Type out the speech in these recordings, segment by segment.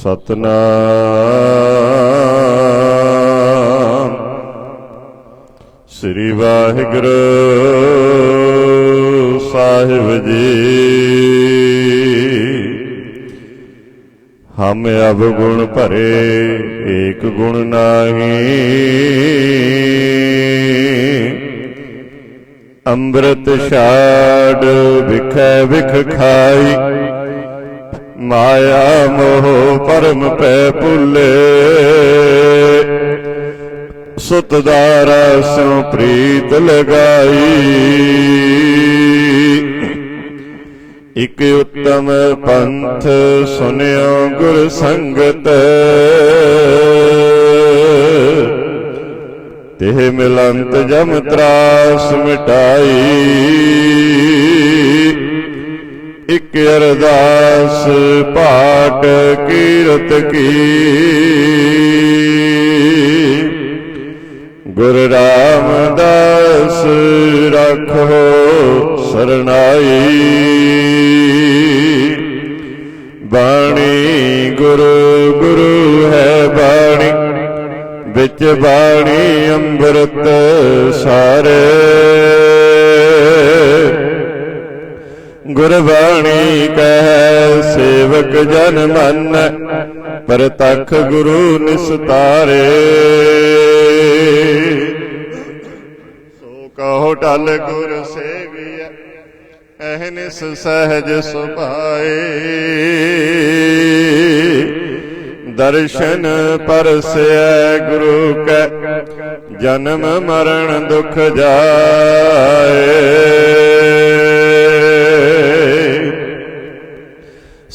ਸਤਨਾਮ। ਸ੍ਰੀ ਵਾਹਿਗੁਰੂ ਸਾਹਿਬ ਜੀ। ਹਮ ਅਬ ਗੁਣ ਭਰੇ, ਏਕ ਗੁਣ ਨਾਹੀ। ਅੰਮ੍ਰਿਤ ਛਾੜ ਵਿਖੈ ਵਿਖ ਖਾਈ। ਮਾਇਆ ਮੋਹ ਪਰਮ ਪੈ ਭੁੱਲੇ। ਸੁਤ ਦਾਰਾ ਸੋ ਪ੍ਰੀਤ ਲਗਾਈ। ਇਕ ਉਤਮ ਪੰਥ ਸੁਨਿਓ ਗੁਰ ਸੰਗਤ। ਤਿਹ ਮਿਲੰਤ ਜਮ ਤਰਾਸ ਮਿਟਾਈ। ਇਕ ਅਰਦਾਸ ਪਾਟ ਕੀਰਤ ਕੀ। ਗੁਰ ਰਾਮਦਾਸ ਰੱਖੋ ਸਰਣਾਈ ਬਾਣੀ ਗੁਰ, ਗੁਰੂ ਹੈ ਬਾਣੀ। ਵਿੱਚ ਬਾਣੀ ਅੰਮ੍ਰਿਤ ਸਾਰੇ। ਗੁਰਬਾਣੀ ਕਹੈ, ਸੇਵਕ ਜਨ ਮਨ ਪ੍ਰਤਖ ਗੁਰੂ ਨਿਸਤਾਰੇ। ਸੋ ਕਹੋ ਟਲ ਗੁਰ ਸੇਵੀਐ ਅਹਨਿਸ ਸਹਜ ਸੁਭਾਏ। ਦਰਸ਼ਨ ਪਰਸੈ ਗੁਰੂ ਕੈ, ਜਨਮ ਮਰਨ ਦੁਖ ਜਾਏ।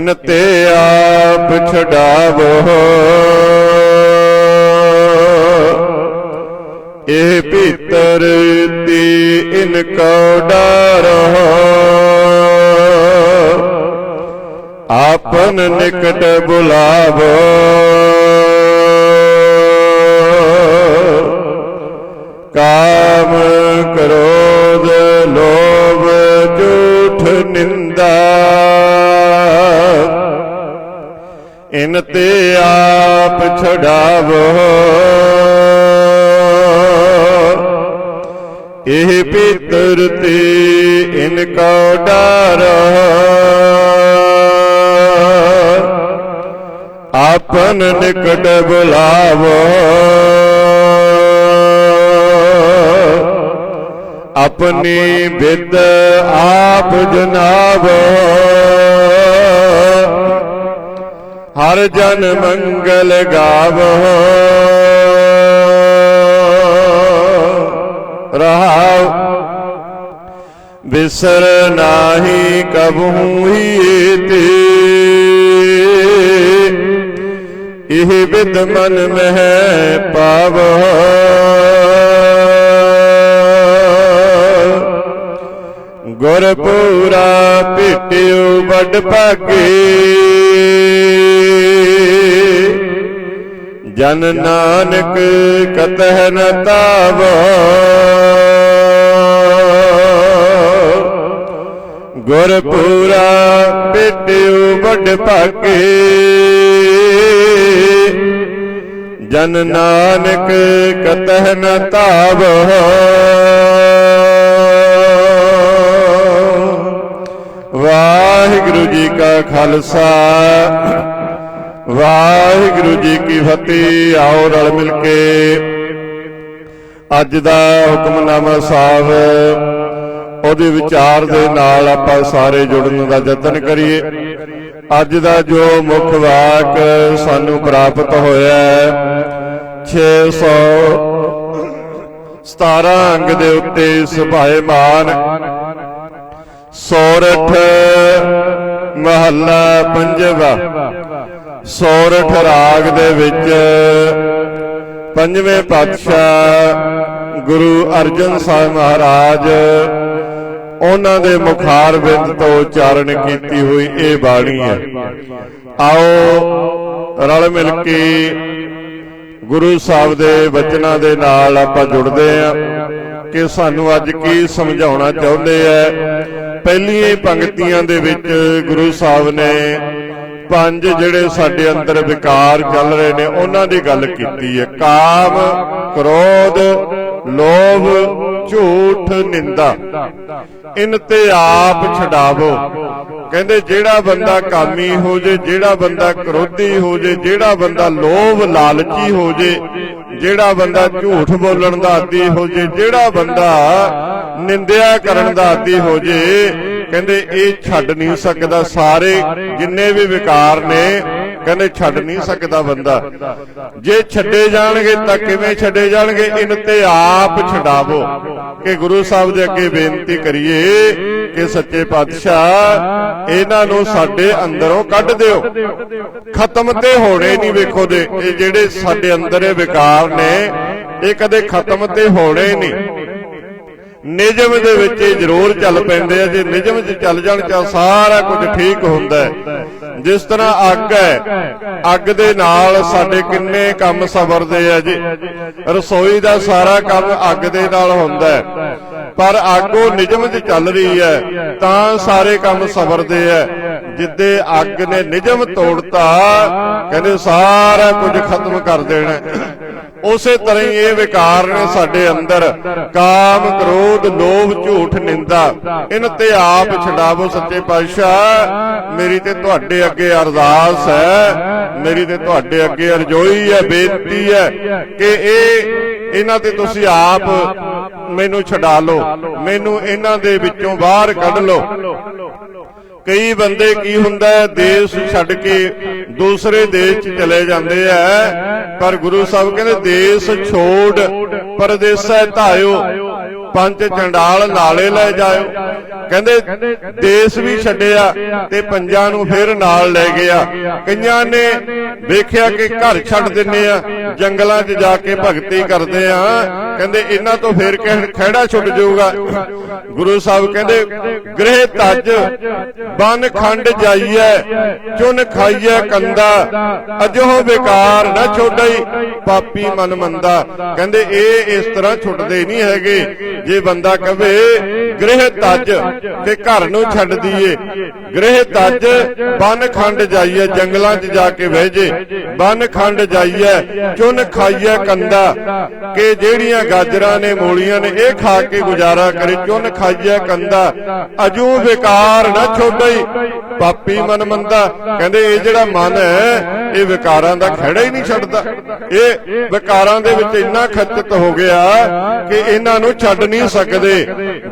ਇਨ ਤੇ ਆਪ ਛਡਾਵੋ। ਇਹ ਭੀਤਰ ਤੀ ਇਨ ਕੋ ਡਰੋ ਆਪਨ ਨਿਕਟ ਬੁਲਾਵੋ। ਇਨ ਕੋ ਡਰੋ। ਆਪਨ ਨਿਕਟ ਬੁਲਾਵੋ। ਆਪਣੀ ਵਿਦ ਆਪ ਜਨਾਵੋ। ਹਰ ਜਨ ਮੰਗਲ ਗਾਵੋ। ਰਹਾਉ ਬਿਸਰ ਨਾਹੀ ਕਬਹੂ ਹੀ ਤੇ। ਇਹ ਵਿਦ ਮਨ ਮਹਿ ਪਾਵੋ। ਗੁਰ ਪੂਰਾ ਭੇਟਿਓ ਵੱਡ ਭਾਗੇ। ਜਨ ਨਾਨਕ ਕਤਹਿ ਨ ਤਾਵੋ ਗੁਰ ਪੂਰਾ ਭੇਟਿਓ ਵੱਡ ਭਾਗੇ। ਜਨ ਨਾਨਕ ਕਤਹਿ ਨ ਤਾਵੋ ਵਾਹਿਗੁਰੂ ਜੀ ਕਾ ਖਾਲਸਾ, ਵਾਹਿਗੁਰੂ ਜੀ ਕੀ ਫਤਿਹ, ਆਓ ਰਲ ਮਿਲ ਕੇ। ਅੱਜ ਦਾ ਹੁਕਮਨਾਮਾ ਸਾਹਿਬ ਉਹਦੇ ਵਿਚਾਰ ਦੇ ਨਾਲ ਆਪਾਂ ਸਾਰੇ ਜੁੜਨ ਦਾ ਯਤਨ ਕਰੀਏ। ਅੱਜ ਦਾ ਜੋ ਮੁੱਖ ਵਾਕ ਸਾਨੂੰ ਪ੍ਰਾਪਤ ਹੋਇਆ ਹੈ 617 ਅੰਗ ਦੇ ਉੱਤੇ ਸੁਭਾਏਮਾਨ ਸੋਰਠ ਮਹੱਲਾ ਪੰਜਵਾ ਸੋਰਠ ਰਾਗ ਦੇ ਵਿੱਚ ਪੰਜਵੇਂ ਪਾਤਸ਼ਾਹ ਗੁਰੂ ਅਰਜਨ ਸਾਹਿਬ ਮਹਾਰਾਜ ਉਹਨਾਂ ਦੇ ਮੁਖਾਰ ਬਿੰਦ ਤੋਂ ਉਚਾਰਨ ਕੀਤੀ ਹੋਈ ਇਹ ਬਾਣੀ ਹੈ। ਆਓ ਰਲ ਮਿਲ ਕੇ ਗੁਰੂ ਸਾਹਿਬ ਦੇ ਬਚਨਾਂ ਦੇ ਨਾਲ ਆਪਾਂ ਜੁੜਦੇ ਆਂ ਕਿ ਸਾਨੂੰ ਅੱਜ ਕੀ ਸਮਝਾਉਣਾ ਚਾਹੁੰਦੇ ਆ ਪਹਿਲੀਆਂ ਪੰਕਤੀਆਂ ਦੇ ਵਿੱਚ ਗੁਰੂ ਸਾਹਿਬ ਨੇ ਪੰਜ ਜਿਹੜੇ ਸਾਡੇ ਅੰਦਰ ਵਿਕਾਰ ਚੱਲ ਰਹੇ ਨੇ ਉਹਨਾਂ ਦੀ ਗੱਲ ਕੀਤੀ ਹੈ। ਕਾਮ ਕ੍ਰੋਧ ਲੋਭ, ਝੂਠ, ਨਿੰਦਾ। ਇਨ ਤੇ ਆਪ ਛਡਾਵੋ। ਕਹਿੰਦੇ ਜਿਹੜਾ ਬੰਦਾ ਕਾਮੀ ਹੋ ਜੇ, ਜਿਹੜਾ ਬੰਦਾ ਕ੍ਰੋਧੀ ਹੋ ਜੇ, ਜਿਹੜਾ ਬੰਦਾ ਲੋਭ, ਲਾਲਚੀ ਹੋ ਜੇ, ਜਿਹੜਾ ਬੰਦਾ ਝੂਠ ਬੋਲਣ ਦਾ ਆਦੀ ਹੋ ਜੇ, ਜਿਹੜਾ ਬੰਦਾ ਨਿੰਦਿਆ ਕਰਨ ਦਾ ਆਦੀ ਹੋ ਜੇ, ਕਹਿੰਦੇ ਇਹ ਛੱਡ ਨਹੀਂ ਸਕਦਾ। ਸਾਰੇ ਜਿੰਨੇ ਵੀ ਵਿਕਾਰ ਨੇ ਕਹਿੰਦੇ ਛੱਡ ਨਹੀਂ ਸਕਦਾ ਬੰਦਾ। ਜੇ ਛੱਡੇ ਜਾਣਗੇ ਤਾਂ ਕਿਵੇਂ ਛੱਡੇ ਜਾਣਗੇ? ਇਨ ਤੇ ਆਪ ਛਡਾਵੋ। ਕਿ ਗੁਰੂ ਸਾਹਿਬ ਦੇ ਅੱਗੇ ਬੇਨਤੀ ਕਰੀਏ ਕਿ ਸੱਚੇ ਪਾਤਸ਼ਾਹ, ਇਹਨਾਂ ਨੂੰ ਸਾਡੇ ਅੰਦਰੋਂ ਕੱਢ ਦਿਓ। ਖਤਮ ਤੇ ਹੋਣੇ ਨਹੀਂ ਵੇਖੋ ਦੇ। ਇਹ ਜਿਹੜੇ ਸਾਡੇ ਅੰਦਰ ਇਹ ਵਿਕਾਰ ਨੇ, ਇਹ ਕਦੇ ਖਤਮ ਤੇ ਹੋਣੇ ਨਹੀਂ। ਨਿਯਮ ਦੇ ਵਿੱਚ ਇਹ ਜ਼ਰੂਰ ਚੱਲ ਪੈਂਦੇ ਆ, ਜੇ ਨਿਯਮ 'ਚ ਚੱਲ ਜਾਣ ਤਾਂ ਸਾਰਾ ਕੁਝ ਠੀਕ ਹੁੰਦਾ ਜਿਸ ਤਰ੍ਹਾਂ ਅੱਗ ਹੈ, ਅੱਗ ਦੇ ਨਾਲ ਸਾਡੇ ਕਿੰਨੇ ਕੰਮ ਸਵਰਦੇ ਆ ਜੀ। ਰਸੋਈ ਦਾ ਸਾਰਾ ਕੰਮ ਅੱਗ ਦੇ ਨਾਲ ਹੁੰਦਾ ਪਰ ਅੱਗ ਉਹ ਨਿਜਮ 'ਚ ਚੱਲ ਰਹੀ ਹੈ, ਤਾਂ ਸਾਰੇ ਕੰਮ ਸਵਰਦੇ ਆ। ਜਿੱਦੇ ਅੱਗ ਨੇ ਨਿਯਮ ਤੋੜਤਾ, ਕਹਿੰਦੇ ਸਾਰਾ ਕੁਝ ਖਤਮ ਕਰ ਦੇਣਾ ਉਸੇ ਤਰ੍ਹਾਂ ਹੀ ਇਹ ਵਿਕਾਰ ਨੇ ਸਾਡੇ ਅੰਦਰ। ਕਾਮ, ਕ੍ਰੋਧ, ਲੋਭ, ਝੂਠ, ਨਿੰਦਾ ਇਨ ਤੇ ਆਪ ਛਡਾਵੋ ਸੱਚੇ ਪਾਤਸ਼ਾਹ। ਮੇਰੀ ਤੇ ਤੁਹਾਡੇ ਅੱਗੇ ਅਰਦਾਸ ਹੈ। ਮੇਰੀ ਤੇ ਤੁਹਾਡੇ ਅੱਗੇ ਅਰਜ਼ੋਈ ਹੈ, ਬੇਨਤੀ ਹੈ ਕਿ ਇਹ, ਇਹਨਾਂ ਤੇ ਤੁਸੀਂ ਆਪ ਮੈਨੂੰ ਛਡਾ ਲਓ। ਮੈਨੂੰ ਇਹਨਾਂ ਦੇ ਵਿੱਚੋਂ ਬਾਹਰ ਕੱਢ ਲਓ। ਕਈ ਬੰਦੇ ਕੀ ਹੁੰਦਾ ਹੈ, ਦੇਸ਼ ਛੱਡ ਕੇ ਦੂਸਰੇ ਦੇਸ਼ 'ਚ ਚਲੇ ਜਾਂਦੇ ਆ। ਪਰ ਗੁਰੂ ਸਾਹਿਬ ਕਹਿੰਦੇ, ਦੇਸ਼ ਛੋੜ, ਪਰਦੇਸਾ ਧਾਇਓ ਪੰਜ ਚੰਡਾਲ ਨਾਲੇ ਲੈ ਜਾਇਓ। ਕਹਿੰਦੇ ਦੇਸ਼ ਵੀ ਛੱਡਿਆ ਤੇ ਪੰਜਾਂ ਨੂੰ ਫਿਰ ਨਾਲ ਲੈ ਗਿਆ। ਕਈਆਂ ਨੇ ਵੇਖਿਆ ਕਿ ਘਰ ਛੱਡ ਦਿੰਨੇ ਆ, ਜੰਗਲਾਂ 'ਚ ਜਾ ਕੇ ਭਗਤੀ ਕਰਦੇ ਆ। ਕਹਿੰਦੇ ਇਹਨਾਂ ਤੋਂ ਫਿਰ ਖਹਿੜਾ ਛੁੱਟ ਜਾਊਗਾ। ਗੁਰੂ ਸਾਹਿਬ ਕਹਿੰਦੇ, ਗ੍ਰਹਿ ਤਜ, ਬਨ ਖੰਡ ਜਾਈਐ, ਚੁਨ ਖਾਈਐ ਕੰਦਾ। ਅਜੋ ਬੇਕਾਰ ਨਾ ਛੋੜਈ ਪਾਪੀ ਮਨ ਮੰਦਾ। ਕਹਿੰਦੇ ਇਹ ਇਸ ਤਰ੍ਹਾਂ ਛੁੱਟਦੇ ਨਹੀਂ ਹੈਗੇ। ਜੇ ਬੰਦਾ ਕਵੇ, ਗ੍ਰਹਿ ਤਜ ਤੇ ਘਰ ਨੂੰ ਛੱਡ ਦਈਏ। ਗ੍ਰਹਿ ਤਜ, ਬਨ ਖੰਡ ਜਾਈਏ, ਜੰਗਲਾਂ 'ਚ ਜਾ ਕੇ ਬਹਿ ਜੇ ਬਨ ਖੰਡ ਜਾਈਏ, ਚੁਨ ਖਾਈਏ ਕੰਦਾ। ਕਿ ਜਿਹੜੀਆਂ ਗਾਜਰਾਂ ਨੇ, ਮੂਲੀਆਂ ਨੇ, ਇਹ ਖਾ ਕੇ ਗੁਜ਼ਾਰਾ ਕਰੇ, ਚੁਨ ਖਾਈਏ ਕੰਦਾ। ਅਜੂ ਵਿਕਾਰ ਨਾ ਛੋੜਈ ਪਾਪੀ ਮਨ ਮੰਦਾ। ਕਹਿੰਦੇ, ਇਹ ਜਿਹੜਾ ਮਨ ਹੈ, ਇਹ ਵਿਕਾਰਾਂ ਦਾ ਖੜਾ ਹੀ ਨਹੀਂ ਛੱਡਦਾ। ਇਹ ਵਿਕਾਰਾਂ ਦੇ ਵਿੱਚ ਇੰਨਾ ਖੱਚਤ ਹੋ ਗਿਆ ਕਿ ਇਹਨਾਂ ਨੂੰ ਛੱਡ ਨਹੀਂ ਸਕਦੇ।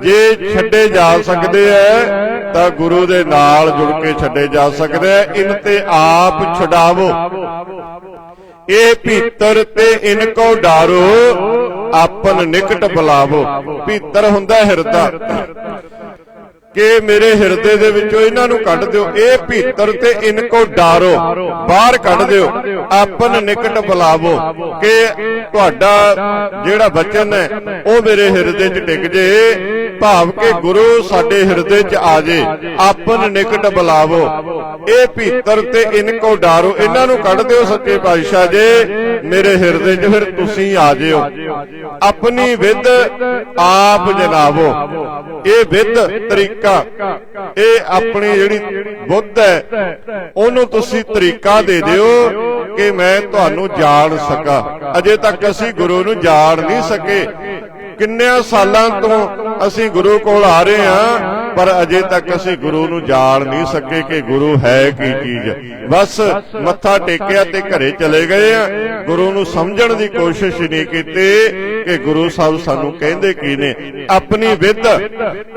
ਜੇ ਛੱਡੇ ਜਾ ਸਕਦੇ ਐ, ਤਾਂ ਗੁਰੂ ਦੇ ਨਾਲ ਜੁੜ ਕੇ ਛੱਡੇ ਜਾ ਸਕਦੇ ਐ। ਇਨ ਤੇ ਆਪ ਛਡਾਵੋ। ਇਹ ਭੀਤਰ ਤੇ ਇਨ ਕੋ ਡਾਰੋ, ਆਪਨ ਨਿਕਟ ਬੁਲਾਵੋ। ਭੀਤਰ ਹੁੰਦਾ ਹਿਰਦਾ। ਕਿ ਮੇਰੇ ਹਿਰਦੇ ਦੇ ਵਿੱਚੋਂ ਇਹਨਾਂ ਨੂੰ ਕੱਢ ਦਿਓ। ਇਹ ਭੀਤਰ ਤੇ ਇਨਕੋ ਡਾਰੋ। ਬਾਹਰ ਕੱਢ ਦਿਓ। ਆਪਨ ਨਿਕਟ ਬੁਲਾਵੋ ਕਿ ਤੁਹਾਡਾ ਜਿਹੜਾ ਬਚਨ ਹੈ, ਉਹ ਮੇਰੇ ਹਿਰਦੇ 'ਚ ਟਿਕ ਜੇ। ਭਾਵ ਕਿ ਗੁਰੂ ਸਾਡੇ ਹਿਰਦੇ 'ਚ ਆ ਜੇ। ਆਪਨ ਨਿਕਟ ਬੁਲਾਵੋ। ਇਹ ਭੀਤਰ ਤੇ ਇਨਕੋ ਡਾਰੋ। ਇਹਨਾਂ ਨੂੰ ਕੱਢ ਦਿਓ ਸੱਚੇ ਪਾਤਸ਼ਾਹ ਜੇ। ਮੇਰੇ ਹਿਰਦੇ 'ਚ ਫਿਰ ਤੁਸੀਂ ਆ ਜਿਓ। ਆਪਣੀ ਵਿਦ ਆਪ ਜਨਾਵੋ ਇਹ ਵਿਦ ਤਰੀਕਾ ਇਹ ਆਪਣੀ ਜਿਹੜੀ ਬੁੱਧ ਹੈ, ਉਹਨੂੰ ਤੁਸੀਂ ਤਰੀਕਾ ਦੇ ਦਿਓ ਕਿ ਮੈਂ ਤੁਹਾਨੂੰ ਜਾਣ ਸਕਾਂ। ਅਜੇ ਤੱਕ ਅਸੀਂ ਗੁਰੂ ਨੂੰ ਜਾਣ ਨਹੀਂ ਸਕੇ। ਕਿੰਨਿਆਂ ਸਾਲਾਂ ਤੋਂ ਅਸੀਂ ਗੁਰੂ ਕੋਲ ਆ ਰਹੇ ਹਾਂ, ਪਰ ਅਜੇ ਤੱਕ ਅਸੀਂ ਗੁਰੂ ਨੂੰ ਜਾਣ ਨਹੀਂ ਸਕੇ ਕਿ ਗੁਰੂ ਹੈ ਕੀ ਚੀਜ਼। ਬਸ ਮੱਥਾ ਟੇਕਿਆ ਤੇ ਘਰੇ ਚਲੇ ਗਏ ਆ। ਗੁਰੂ ਨੂੰ ਸਮਝਣ ਦੀ ਕੋਸ਼ਿਸ਼ ਨਹੀਂ ਕੀਤੀ। ਕਿ ਗੁਰੂ ਸਾਹਿਬ ਸਾਨੂੰ ਕਹਿੰਦੇ ਕੀ ਨੇ? ਆਪਣੀ ਵਿਦ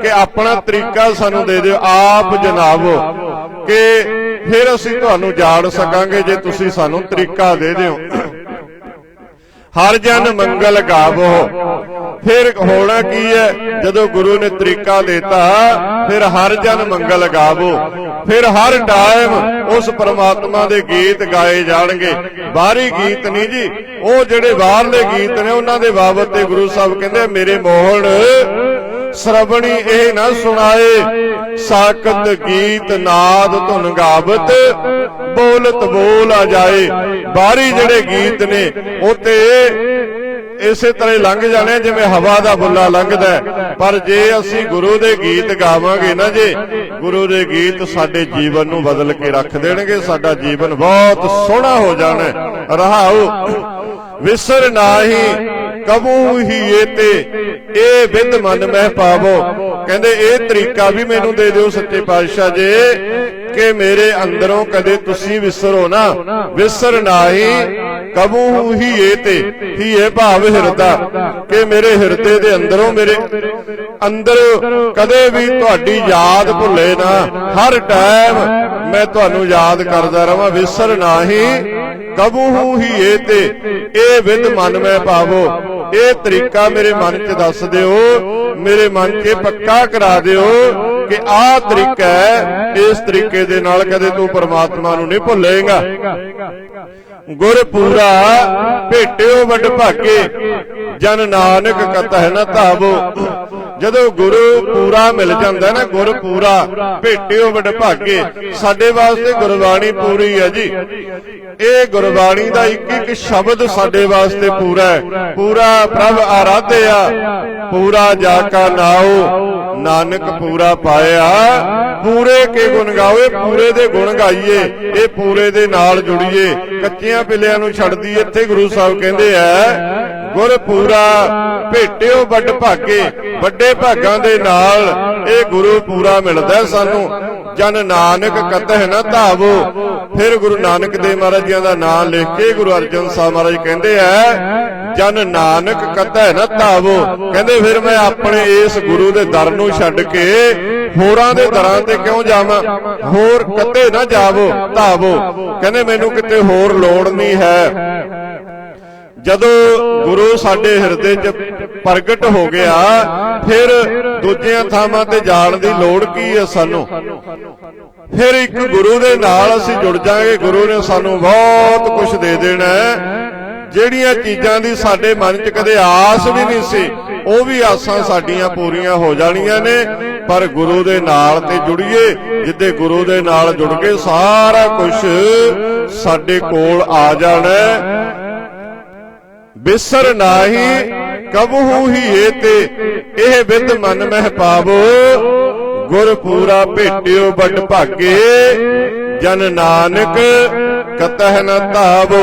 ਕਿ ਆਪਣਾ ਤਰੀਕਾ ਸਾਨੂੰ ਦੇ ਦਿਓ। ਆਪ ਜਨਾਬੋ, ਕਿ ਫਿਰ ਅਸੀਂ ਤੁਹਾਨੂੰ ਜਾਣ ਸਕਾਂਗੇ ਜੇ ਤੁਸੀਂ ਸਾਨੂੰ ਤਰੀਕਾ ਦੇ ਦਿਓ। ਹਰ ਜਨ ਮੰਗਲ ਗਾਵੋ। ਫਿਰ ਹੋਣਾ ਕੀ ਹੈ? ਜਦੋਂ ਗੁਰੂ ਨੇ ਤਰੀਕਾ ਦਿੱਤਾ, ਫਿਰ ਹਰ ਜਨ ਮੰਗਲ ਗਾਵੋ। ਫਿਰ ਹਰ ਟਾਈਮ ਉਸ ਪਰਮਾਤਮਾ ਦੇ ਗੀਤ ਗਾਏ ਜਾਣਗੇ। ਬਾਹਰੀ ਗੀਤ ਨਹੀਂ ਜੀ, ਉਹ ਜਿਹੜੇ ਬਾਹਰਲੇ ਗੀਤ ਨੇ, ਉਹਨਾਂ ਦੇ ਬਾਬਤ ਤੇ ਗੁਰੂ ਸਾਹਿਬ ਕਹਿੰਦੇ, ਮੇਰੇ ਮੋਹਣ ਸ਼ਰਵਣੀ ਇਹ ਨਾ ਸੁਣਾਏ ਸਾਕਤ ਗੀਤ ਨਾਦ ਧੁਨ ਗਾਵਤ, ਬੋਲਤ ਬੋਲ ਆ ਜਾਏ ਬਾਹਰੀ ਜਿਹੜੇ ਗੀਤ ਨੇ, ਉਹ ਤੇ ਇਸੇ ਤਰ੍ਹਾਂ ਲੰਘ ਜਾਣੇ ਜਿਵੇਂ ਹਵਾ ਦਾ ਬੁੱਲਾ ਲੰਘਦਾ ਪਰ ਜੇ ਅਸੀਂ ਗੁਰੂ ਦੇ ਗੀਤ ਗਾਵਾਂਗੇ ਨਾ ਜੇ, ਗੁਰੂ ਦੇ ਗੀਤ ਸਾਡੇ ਜੀਵਨ ਨੂੰ ਬਦਲ ਕੇ ਰੱਖ ਦੇਣਗੇ, ਸਾਡਾ ਜੀਵਨ ਬਹੁਤ ਸੋਹਣਾ ਹੋ ਜਾਣਾ ਹੈ। ਰਹਾਉ, ਵਿਸਰ ਨਾਹੀ ਕਬੂ ਹੀ ਇਹ ਤੇ, ਇਹ ਵਿਦ ਮਨ ਮੈਂ ਪਾਵੋ। ਕਹਿੰਦੇ, ਇਹ ਤਰੀਕਾ ਵੀ ਮੈਨੂੰ ਦੇ ਦਿਓ ਸੱਚੇ ਪਾਤਸ਼ਾਹ ਜੀ, ਕਿ ਮੇਰੇ ਅੰਦਰੋਂ ਕਦੇ ਤੁਸੀਂ ਵਿਸਰੋ ਨਾ। ਵਿਸਰ ਨਾਹੀ, ਕਬੂ ਹੀ ਇਹ ਹੀ ਇਹ ਭਾਵ ਹਿਰਦਾ, ਕਿ ਮੇਰੇ ਹਿਰਦੇ ਦੇ ਅੰਦਰੋਂ ਮੇਰੇ ਅੰਦਰ ਕਦੇ ਵੀ ਤੁਹਾਡੀ ਯਾਦ ਭੁੱਲੇ ਨਾ। ਹਰ ਟਾਈਮ ਮੈਂ ਤੁਹਾਨੂੰ ਯਾਦ ਕਰਦਾ ਰਵਾਂ, ਵਿਸਰ ਨਾਹੀ, ਕਬੂ ਹੀ ਇਹ ਤੇ, ਇਹ ਵਿਦ ਮਨ ਮੈਂ ਪਾਵੋ। ਇਹ ਤਰੀਕਾ ਮੇਰੇ ਮਨ 'ਚ ਦੱਸ ਦਿਓ, ਮੇਰੇ ਮਨ 'ਚ ਪੱਕਾ ਕਰਾ ਦਿਓ ਕਿ ਆਹ ਤਰੀਕਾ ਹੈ, ਇਸ ਤਰੀਕੇ ਦੇ ਨਾਲ ਕਦੇ ਤੂੰ ਪਰਮਾਤਮਾ ਨੂੰ ਨਹੀਂ ਭੁੱਲੇਗਾ। ਗੁਰ ਪੂਰਾ ਭੇਟਿਓ ਵੱਡ ਭਾਗੇ, ਜਨ ਨਾਨਕ ਕਤ ਹੈ ਨਾ ਧਾਵੋ। ਜਦੋਂ ਗੁਰੂ ਪੂਰਾ ਮਿਲ ਜਾਂਦਾ ਨਾ, ਗੁਰ ਪੂਰਾ ਭੇਟਿਓ ਵੱਡ ਭਾਗੇ, ਸਾਡੇ ਵਾਸਤੇ ਗੁਰਬਾਣੀ ਪੂਰੀ ਹੈ ਜੀ। ਇਹ ਗੁਰਬਾਣੀ ਦਾ ਇੱਕ ਇੱਕ ਸ਼ਬਦ ਸਾਡੇ ਵਾਸਤੇ ਪੂਰਾ ਹੈ। ਪੂਰਾ ਪ੍ਰਭ ਆਰਾਧਿਆ, ਪੂਰਾ ਜਾ ਕਾ ਨਾਉ ਨਾਨਕ ਪੂਰਾ ਪਾਇਆ। ਪੂਰੇ ਕੇ ਗੁਣ ਗਾਵੇ, ਪੂਰੇ ਦੇ ਗੁਣ ਗਾਈਏ। ਇਹ ਪੂਰੇ ਦੇ ਨਾਲ ਜੁੜੀਏ। ਕੱਚਿਆਂ ਪਿੱਲਿਆਂ ਨੂੰ ਛੱਡਦੀ ਇੱਥੇ ਗੁਰੂ ਸਾਹਿਬ ਕਹਿੰਦੇ ਆ, ਗੁਰ ਪੂਰਾ ਭੇਟਿਓ ਵੱਡ ਭਾਗੇ, ਵੱਡੇ ਭਾਗਾਂ ਦੇ ਨਾਲ ਇਹ ਗੁਰੂ ਪੂਰਾ ਮਿਲਦਾ ਸਾਨੂੰ। ਜਨ ਨਾਨਕ ਕਤਹਿ ਨਾ ਧਾਵੋ। ਫਿਰ ਗੁਰੂ ਨਾਨਕ ਦੇਵ ਮਹਾਰਾਜ ਜੀਆਂ ਦਾ ਨਾਮ ਲਿਖ ਕੇ ਗੁਰੂ ਅਰਜਨ ਸਾਹਿਬ ਮਹਾਰਾਜ ਕਹਿੰਦੇ ਆ ਜਨ ਨਾਨਕ ਕਤਹਿ ਨਾ ਧਾਵੋ। ਕਹਿੰਦੇ ਫਿਰ ਮੈਂ ਆਪਣੇ ਇਸ ਗੁਰੂ ਦੇ ਦਰ ਨੂੰ ਛੱਡ ਕੇ ਹੋਰਾਂ ਦੇ ਦਰਾਂ ਤੇ ਕਿਉਂ ਜਾਵਾਂ? ਹੋਰ ਕਿਤੇ ਨਾ ਜਾਵੋ, ਧਾਵੋ। ਕਹਿੰਦੇ ਮੈਨੂੰ ਕਿਤੇ ਹੋਰ ਲੋੜ ਨਹੀਂ ਹੈ। ਜਦੋਂ ਗੁਰੂ ਸਾਡੇ ਹਿਰਦੇ 'ਚ ਪ੍ਰਗਟ ਹੋ ਗਿਆ, ਫਿਰ ਦੂਜੀਆਂ ਥਾਵਾਂ ਤੇ ਜਾਣ ਦੀ ਲੋੜ ਕੀ ਹੈ ਸਾਨੂੰ? ਫਿਰ ਇੱਕ ਗੁਰੂ ਦੇ ਨਾਲ ਅਸੀਂ ਜੁੜ ਜਾਾਂਗੇ। ਗੁਰੂ ਨੇ ਸਾਨੂੰ ਬਹੁਤ ਕੁਝ ਦੇ ਦੇਣਾ ਜਿਹੜੀਆਂ ਚੀਜ਼ਾਂ ਦੀ ਸਾਡੇ ਮਨ 'ਚ ਕਦੇ ਆਸ ਵੀ ਨਹੀਂ ਸੀ, ਉਹ ਵੀ ਆਸਾਂ ਸਾਡੀਆਂ ਪੂਰੀਆਂ ਹੋ ਜਾਣੀਆਂ ਨੇ। ਪਰ ਗੁਰੂ ਦੇ ਨਾਲ ਤੇ ਜੁੜੀਏ, ਜਿੱਦੇ ਗੁਰੂ ਦੇ ਨਾਲ ਜੁੜ ਕੇ ਸਾਰਾ ਕੁਝ ਸਾਡੇ ਕੋਲ ਆ ਜਾਣਾ ਹੈ। ਬਿਸਰ ਨਾਹੀ, ਕਬਹੂ ਹੀ ਏ ਤੇ ਇਹ ਵਿਦ ਮਨ ਮਹਿ ਪਾਵੋ। ਗੁਰ ਪੂਰਾ ਭੇਟਿਓ ਵੱਡ ਭਾਗੇ, ਜਨ ਨਾਨਕ ਕਤਹਿ ਨ ਧਾਵੋ।